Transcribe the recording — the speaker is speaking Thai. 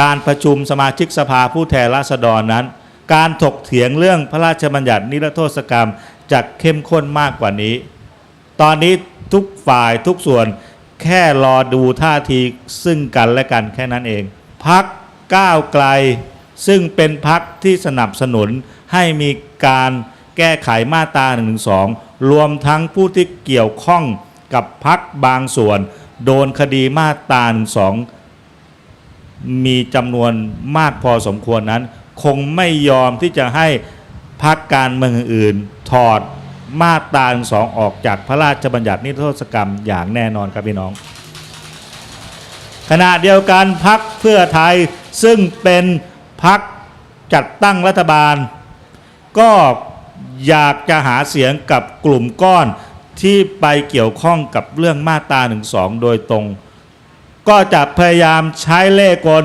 การประชุมสมาชิกสภาผู้แทนราษฎรนั้น การถกเถียงเรื่องพระราชบัญญัตินิรโทษกรรมจะเข้มข้นมากกว่านี้ ตอนนี้ทุกฝ่ายทุกส่วนแค่รอดูท่าทีซึ่งกันและกันแค่นั้นเอง พักก้าวไกลซึ่งเป็นพักที่สนับสนุนให้มีการแก้ไขมาตรา1นึรวมทั้งผู้ที่เกี่ยวข้องกับพักบางส่วน โดนคดีมาตรา1นึ มีจำนวนมากพอสมควรนั้น คงไม่ยอมที่จะให้พักการเมืองอื่น ถอดมาตราสองออกจากพระราชบัญญัตินิรโทษกรรมอย่างแน่นอนครับพี่น้อง ขณะเดียวกันพักเพื่อไทยซึ่งเป็นพักจัดตั้งรัฐบาล ก็อยากจะหาเสียงกับกลุ่มก้อนที่ไปเกี่ยวข้องกับเรื่องมาตรา1นึโดยตรง ก็จะพยายามใช้เล่กล